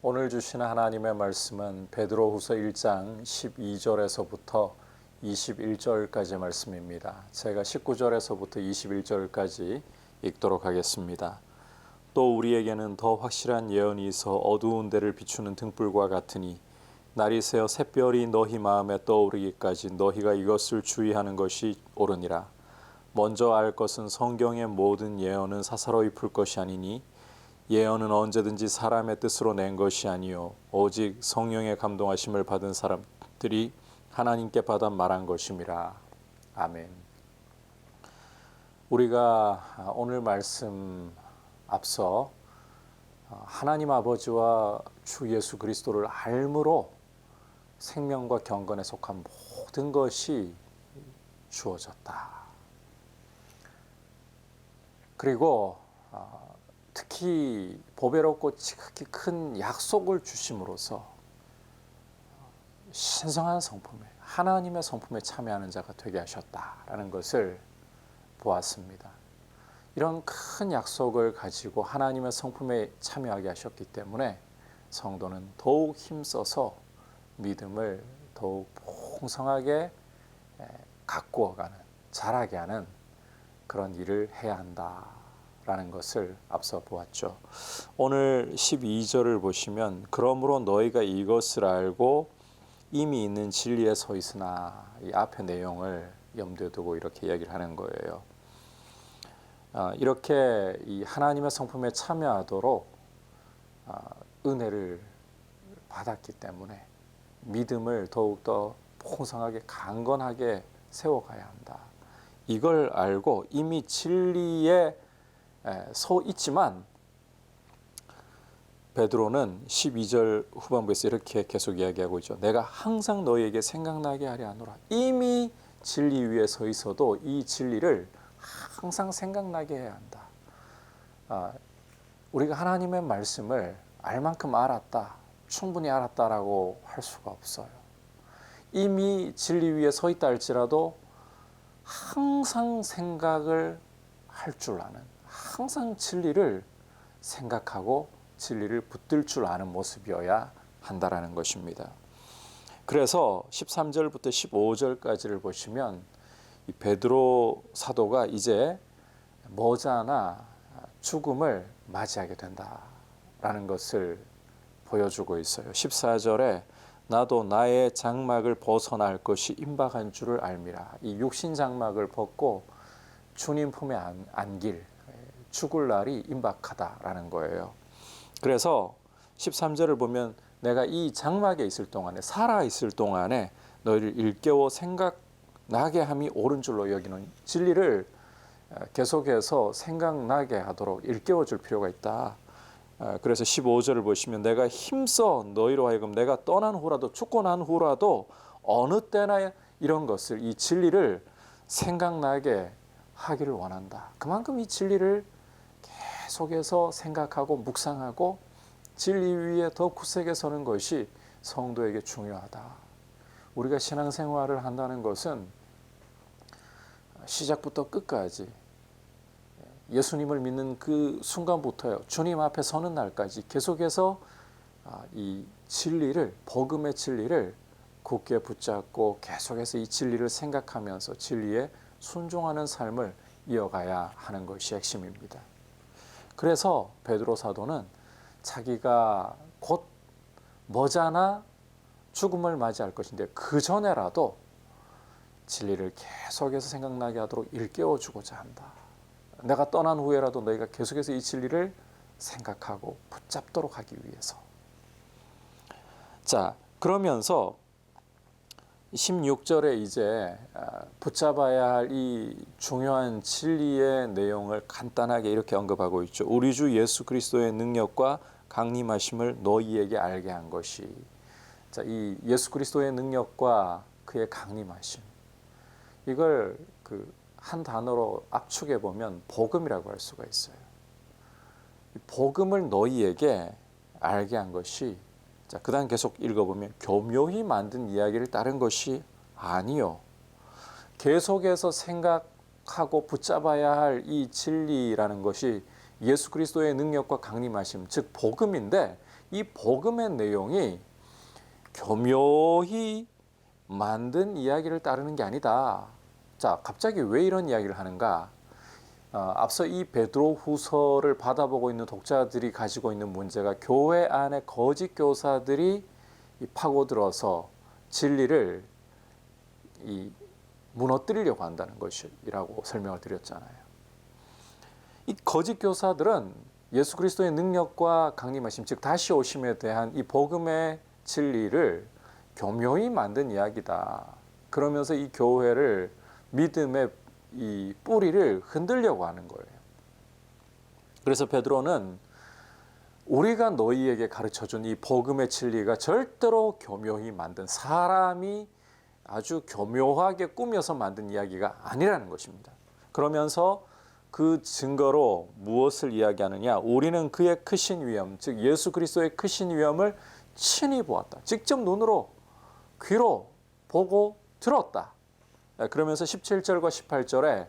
오늘 주시는 하나님의 말씀은 베드로후서 1장 12절에서부터 21절까지 말씀입니다. 제가 19절에서부터 21절까지 읽도록 하겠습니다. 또 우리에게는 더 확실한 예언이 있어 어두운 데를 비추는 등불과 같으니 날이 새어 샛별이 너희 마음에 떠오르기까지 너희가 이것을 주의하는 것이 옳으니라. 먼저 알 것은 성경의 모든 예언은 사사로이 풀 것이 아니니 예언은 언제든지 사람의 뜻으로 낸 것이 아니요 오직 성령의 감동하심을 받은 사람들이 하나님께 받아 말한 것임이라. 아멘. 우리가 오늘 말씀 앞서 하나님 아버지와 주 예수 그리스도를 알므로 생명과 경건에 속한 모든 것이 주어졌다. 그리고 어, 특히 보배롭고 지극히 큰 약속을 주심으로써 신성한 성품에 하나님의 성품에 참여하는 자가 되게 하셨다라는 것을 보았습니다. 이런 큰 약속을 가지고 하나님의 성품에 참여하게 하셨기 때문에 성도는 더욱 힘써서 믿음을 더욱 풍성하게 가꾸어가는 자라게 하는 그런 일을 해야 한다 라는 것을 앞서 보았죠. 오늘 12절을 보시면 그러므로 너희가 이것을 알고 이미 있는 진리에 서 있으나 이 앞의 내용을 염두에 두고 이렇게 이야기를 하는 거예요. 아, 이렇게 이 하나님의 성품에 참여하도록 아, 은혜를 받았기 때문에 믿음을 더욱더 풍성하게 강건하게 세워가야 한다. 이걸 알고 이미 진리에 서 있지만 베드로는 12절 후반부에서 이렇게 계속 이야기하고 있죠. 내가 항상 너희에게 생각나게 하려 하노라. 이미 진리 위에 서 있어도 이 진리를 항상 생각나게 해야 한다. 아, 우리가 하나님의 말씀을 알 만큼 알았다, 충분히 알았다라고 할 수가 없어요. 이미 진리 위에 서 있다 할지라도 항상 생각을 할 줄 아는, 항상 진리를 생각하고 진리를 붙들 줄 아는 모습이어야 한다라는 것입니다. 그래서 13절부터 15절까지를 보시면 이 베드로 사도가 이제 머지않아 죽음을 맞이하게 된다라는 것을 보여주고 있어요. 14절에 나도 나의 장막을 벗어날 것이 임박한 줄을 알미라. 이 육신 장막을 벗고 주님 품에 안, 안길 죽을 날이 임박하다라는 거예요. 그래서 13절을 보면 내가 이 장막에 있을 동안에 살아 있을 동안에 너희를 일깨워 생각나게 함이 옳은 줄로 여기는 진리를 계속해서 생각나게 하도록 일깨워 줄 필요가 있다. 그래서 15절을 보시면 내가 힘써 너희로 하여금 내가 떠난 후라도 죽고 난 후라도 어느 때나 이런 것을 이 진리를 생각나게 하기를 원한다. 그만큼 이 진리를 계속해서 생각하고 묵상하고 진리 위에 더 굳세게 서는 것이 성도에게 중요하다. 우리가 신앙생활을 한다는 것은 시작부터 끝까지 예수님을 믿는 그 순간부터요. 주님 앞에 서는 날까지 계속해서 아, 이 진리를 복음의 진리를 굳게 붙잡고 계속해서 이 진리를 생각하면서 진리에 순종하는 삶을 이어가야 하는 것이 핵심입니다. 그래서 베드로 사도는 자기가 곧 머지않아 죽음을 맞이할 것인데 그 전에라도 진리를 계속해서 생각나게 하도록 일깨워 주고자 한다. 내가 떠난 후에라도 너희가 계속해서 이 진리를 생각하고 붙잡도록 하기 위해서. 자, 그러면서 16절에 이제 붙잡아야 할 이 중요한 진리의 내용을 간단하게 이렇게 언급하고 있죠. 우리 주 예수 그리스도의 능력과 강림하심을 너희에게 알게 한 것이. 자, 이 예수 그리스도의 능력과 그의 강림하심. 이걸 그 한 단어로 압축해 보면 복음이라고 할 수가 있어요. 복음을 너희에게 알게 한 것이 자, 그 다음 계속 읽어보면 교묘히 만든 이야기를 따른 것이 아니요. 계속해서 생각하고 붙잡아야 할 이 진리라는 것이 예수 그리스도의 능력과 강림하심, 즉 복음인데 이 복음의 내용이 교묘히 만든 이야기를 따르는 게 아니다. 자, 갑자기 왜 이런 이야기를 하는가? 어, 앞서 이 베드로 후서를 받아보고 있는 독자들이 가지고 있는 문제가 교회 안에 거짓 교사들이 이 파고들어서 진리를 이 무너뜨리려고 한다는 것이라고 설명을 드렸잖아요. 이 거짓 교사들은 예수 그리스도의 능력과 강림하심 즉 다시 오심에 대한 이 복음의 진리를 교묘히 만든 이야기다. 그러면서 이 교회를 믿음의 이 뿌리를 흔들려고 하는 거예요. 그래서 베드로는 우리가 너희에게 가르쳐 준 이 복음의 진리가 절대로 교묘히 만든 사람이 아주 교묘하게 꾸며서 만든 이야기가 아니라는 것입니다. 그러면서 그 증거로 무엇을 이야기하느냐? 우리는 그의 크신 위엄, 즉 예수 그리스도의 크신 위엄을 친히 보았다. 직접 눈으로 귀로 보고 들었다. 예, 그러면서 17절과 18절에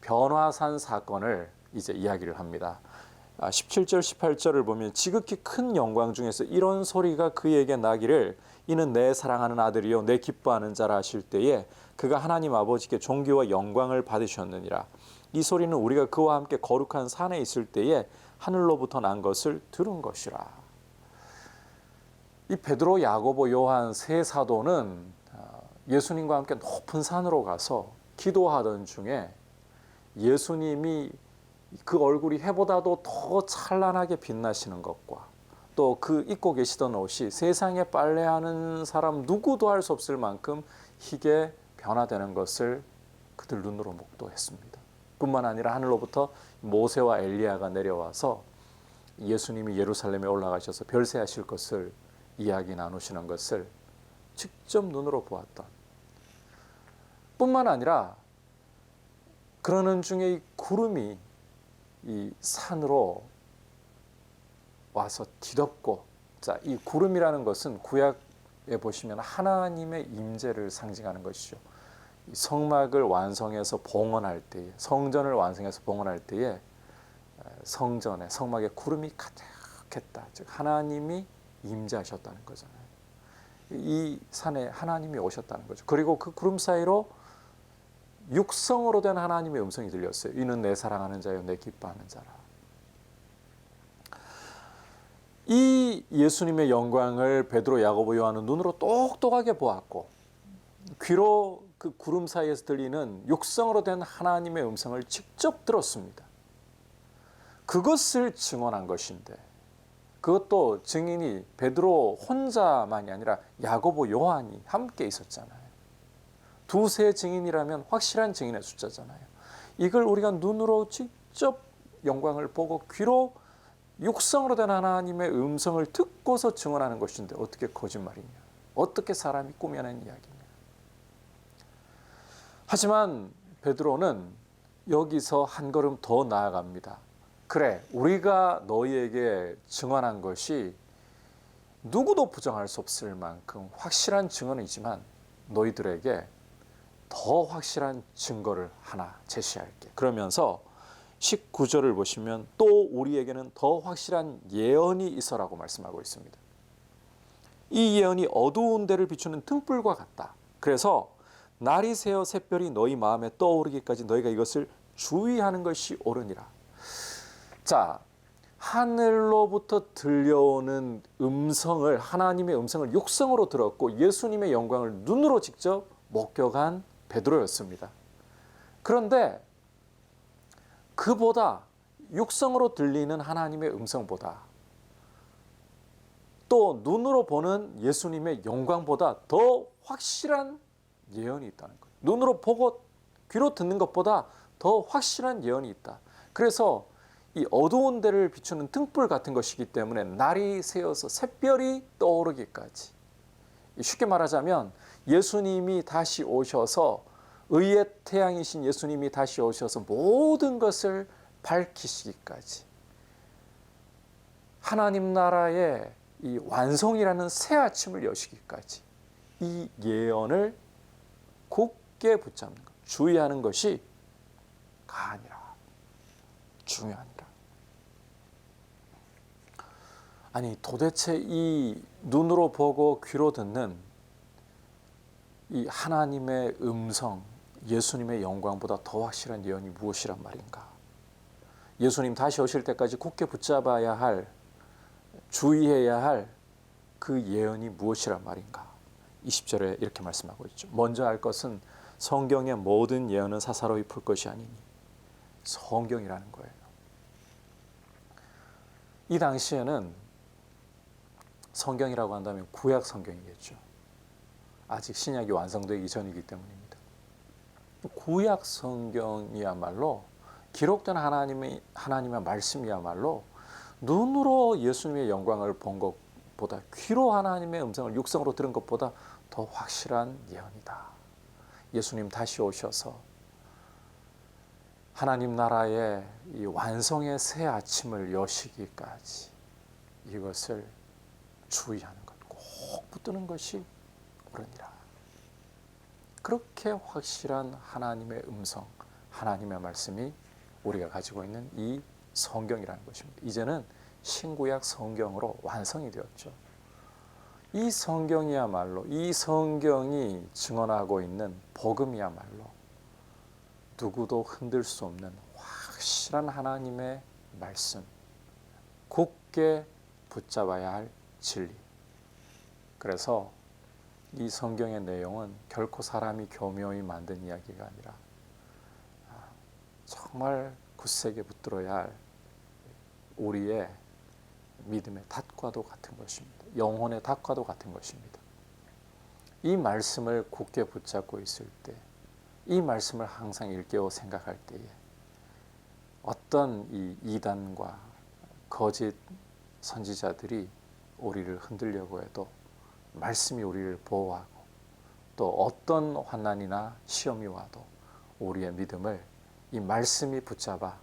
변화산 사건을 이제 이야기를 합니다. 17절, 18절을 보면 지극히 큰 영광 중에서 이런 소리가 그에게 나기를 이는 내 사랑하는 아들이요 내 기뻐하는 자라 하실 때에 그가 하나님 아버지께 존귀와 영광을 받으셨느니라. 이 소리는 우리가 그와 함께 거룩한 산에 있을 때에 하늘로부터 난 것을 들은 것이라. 이 베드로, 야고보, 요한 세 사도는 어, 예수님과 함께 높은 산으로 가서 기도하던 중에 예수님이 그 얼굴이 해보다도 더 찬란하게 빛나시는 것과 또 그 입고 계시던 옷이 세상에 빨래하는 사람 누구도 할 수 없을 만큼 희게 변화되는 것을 그들 눈으로 목도했습니다. 뿐만 아니라 하늘로부터 모세와 엘리야가 내려와서 예수님이 예루살렘에 올라가셔서 별세하실 것을 이야기 나누시는 것을 직접 눈으로 보았던 뿐만 아니라 그러는 중에 이 구름이 이 산으로 와서 뒤덮고 자, 이 구름이라는 것은 구약에 보시면 하나님의 임재를 상징하는 것이죠. 이 성막을 완성해서 봉헌할 때에 성전을 완성해서 봉헌할 때에 성전에 성막에 구름이 가득했다. 즉 하나님이 임재하셨다는 거잖아요. 이 산에 하나님이 오셨다는 거죠. 그리고 그 구름 사이로 육성으로 된 하나님의 음성이 들렸어요. 이는 내 사랑하는 자요, 내 기뻐하는 자라. 이 예수님의 영광을 베드로, 야고보, 요한은 눈으로 똑똑하게 보았고 귀로 그 구름 사이에서 들리는 육성으로 된 하나님의 음성을 직접 들었습니다. 그것을 증언한 것인데 그것도 증인이 베드로 혼자만이 아니라 야고보, 요한이 함께 있었잖아요. 두세 증인이라면 확실한 증인의 숫자잖아요. 이걸 우리가 눈으로 직접 영광을 보고 귀로 육성으로 된 하나님의 음성을 듣고서 증언하는 것인데 어떻게 거짓말이냐? 어떻게 사람이 꾸며낸 이야기냐? 하지만 베드로는 여기서 한 걸음 더 나아갑니다. 그래, 우리가 너희에게 증언한 것이 누구도 부정할 수 없을 만큼 확실한 증언이지만 너희들에게 더 확실한 증거를 하나 제시할게. 그러면서 19절을 보시면 또 우리에게는 더 확실한 예언이 있어라고 말씀하고 있습니다. 이 예언이 어두운 데를 비추는 등불과 같다. 그래서 날이 새어 샛별이 너희 마음에 떠오르기까지 너희가 이것을 주의하는 것이 옳으니라. 자, 하늘로부터 들려오는 음성을 하나님의 음성을 육성으로 들었고 예수님의 영광을 눈으로 직접 목격한 베드로였습니다. 그런데 그보다 육성으로 들리는 하나님의 음성보다 또 눈으로 보는 예수님의 영광보다 더 확실한 예언이 있다는 거예요. 눈으로 보고 귀로 듣는 것보다 더 확실한 예언이 있다. 그래서 이 어두운 데를 비추는 등불 같은 것이기 때문에 날이 새어서 샛별이 떠오르기까지 쉽게 말하자면 예수님이 다시 오셔서 의의 태양이신 예수님이 다시 오셔서 모든 것을 밝히시기까지 하나님 나라의 이 완성이라는 새 아침을 여시기까지 이 예언을 굳게 붙잡는 것, 주의하는 것이 가아니라 중요하니라. 아니 도대체 이 눈으로 보고 귀로 듣는 이 하나님의 음성, 예수님의 영광보다 더 확실한 예언이 무엇이란 말인가? 예수님 다시 오실 때까지 굳게 붙잡아야 할, 주의해야 할 그 예언이 무엇이란 말인가? 20절에 이렇게 말씀하고 있죠. 먼저 알 것은 성경의 모든 예언은 사사로이 풀 것이 아니니 성경이라는 거예요. 이 당시에는 성경이라고 한다면 구약 성경이겠죠. 아직 신약이 완성되기 전이기 때문입니다. 구약 성경이야말로 기록된 하나님의 하나님의 말씀이야말로 눈으로 예수님의 영광을 본 것보다 귀로 하나님의 음성을 육성으로 들은 것보다 더 확실한 예언이다. 예수님 다시 오셔서 하나님 나라의 이 완성의 새 아침을 여시기까지 이것을 주의하는 것, 꼭 붙드는 것이 옳으니라. 그렇게 확실한 하나님의 음성, 하나님의 말씀이 우리가 가지고 있는 이 성경이라는 것입니다. 이제는 신구약 성경으로 완성이 되었죠. 이 성경이야말로 이 성경이 증언하고 있는 복음이야말로 누구도 흔들 수 없는 확실한 하나님의 말씀, 굳게 붙잡아야 할 진리. 그래서 이 성경의 내용은 결코 사람이 교묘히 만든 이야기가 아니라 아, 정말 굳세게 붙들어야 할 우리의 믿음의 닷과도 같은 것입니다. 영혼의 닷과도 같은 것입니다. 이 말씀을 굳게 붙잡고 있을 때, 이 말씀을 항상 일깨워 생각할 때에 어떤 이 이단과 거짓 선지자들이 우리를 흔들려고 해도 말씀이 우리를 보호하고 또 어떤 환난이나 시험이 와도 우리의 믿음을 이 말씀이 붙잡아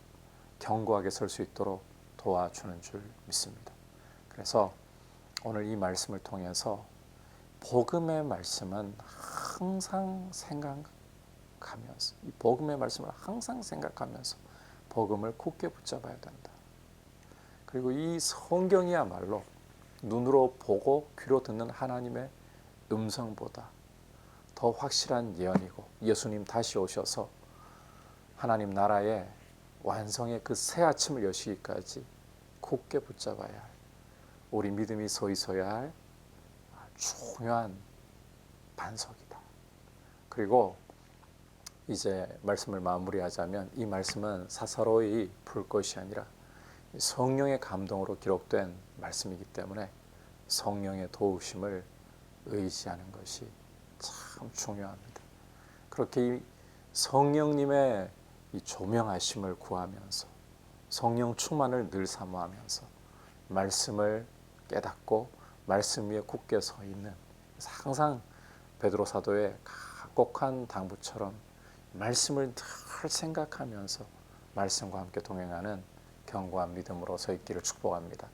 견고하게 설 수 있도록 도와주는 줄 믿습니다. 그래서 오늘 이 말씀을 통해서 복음의 말씀은 항상 생각하면서 이 복음의 말씀을 항상 생각하면서 복음을 굳게 붙잡아야 된다. 그리고 이 성경이야말로 눈으로 보고 귀로 듣는 하나님의 음성보다 더 확실한 예언이고 예수님 다시 오셔서 하나님 나라의 완성의 그 새 아침을 여시기까지 굳게 붙잡아야 할 우리 믿음이 서 있어야 할 중요한 반석이다. 그리고 이제 말씀을 마무리하자면 이 말씀은 사사로이 풀 것이 아니라 성령의 감동으로 기록된 말씀이기 때문에 성령의 도우심을 의지하는 것이 참 중요합니다. 그렇게 이 성령님의 이 조명하심을 구하면서 성령 충만을 늘 사모하면서 말씀을 깨닫고 말씀 위에 굳게 서 있는 항상 베드로 사도의 각곡한 당부처럼 말씀을 늘 생각하면서 말씀과 함께 동행하는 견고한 믿음으로 서 있기를 축복합니다.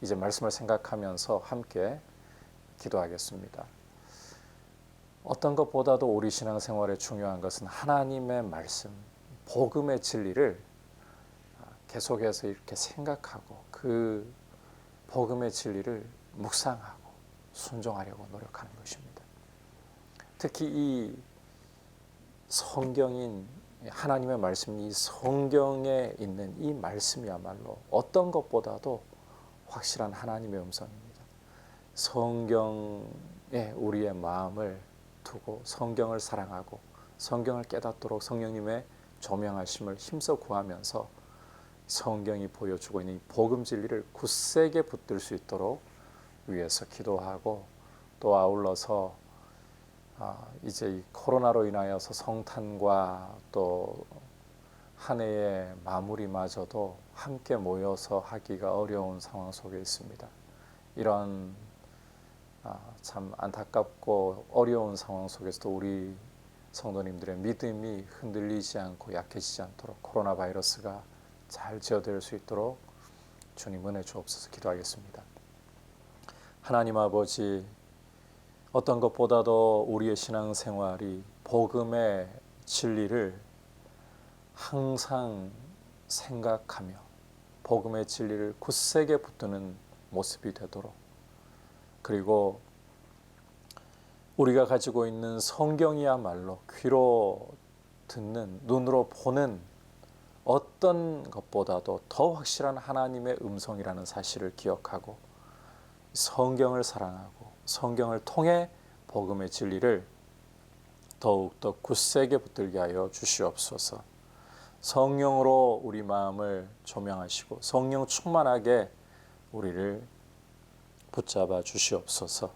이제 말씀을 생각하면서 함께 기도하겠습니다. 어떤 것보다도 우리 신앙생활에 중요한 것은 하나님의 말씀, 복음의 진리를 계속해서 이렇게 생각하고 그 복음의 진리를 묵상하고 순종하려고 노력하는 것입니다. 특히 이 성경인 하나님의 말씀, 이 성경에 있는 이 말씀이야말로 어떤 것보다도 확실한 하나님의 음성입니다. 성경에 우리의 마음을 두고 성경을 사랑하고 성경을 깨닫도록 성령님의 조명하심을 힘써 구하면서 성경이 보여주고 있는 복음 진리를 굳세게 붙들 수 있도록 위해서 기도하고 또 아울러서 아, 이제 이 코로나로 인하여서 성탄과 또 한 해의 마무리마저도 함께 모여서 하기가 어려운 상황 속에 있습니다. 이런 아, 참 안타깝고 어려운 상황 속에서도 우리 성도님들의 믿음이 흔들리지 않고 약해지지 않도록 코로나 바이러스가 잘 제어될 수 있도록 주님 은혜 주옵소서 기도하겠습니다. 하나님 아버지 어떤 것보다도 우리의 신앙 생활이 복음의 진리를 항상 생각하며 복음의 진리를 굳세게 붙드는 모습이 되도록. 그리고 우리가 가지고 있는 성경이야말로 귀로 듣는 눈으로 보는 어떤 것보다도 더 확실한 하나님의 음성이라는 사실을 기억하고 성경을 사랑하고 성경을 통해 복음의 진리를 더욱더 굳세게 붙들게 하여 주시옵소서. 성령으로 우리 마음을 조명하시고 성령 충만하게 우리를 붙잡아 주시옵소서.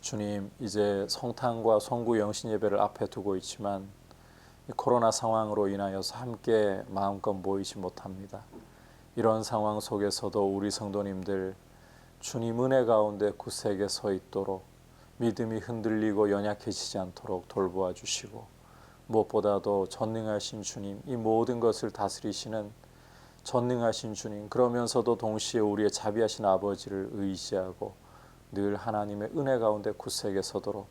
주님, 이제 성탄과 성구 영신 예배를 앞에 두고 있지만 이 코로나 상황으로 인하여서 함께 마음껏 모이지 못합니다. 이런 상황 속에서도 우리 성도님들 주님 은혜 가운데 굳세게 서 있도록 믿음이 흔들리고 연약해지지 않도록 돌보아 주시고 무엇보다도 전능하신 주님 이 모든 것을 다스리시는 전능하신 주님 그러면서도 동시에 우리의 자비하신 아버지를 의지하고 늘 하나님의 은혜 가운데 굳세게 서도록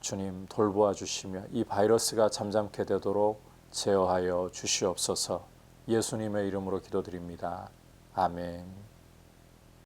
주님 돌보아 주시며 이 바이러스가 잠잠케 되도록 제어하여 주시옵소서 예수님의 이름으로 기도드립니다. 아멘.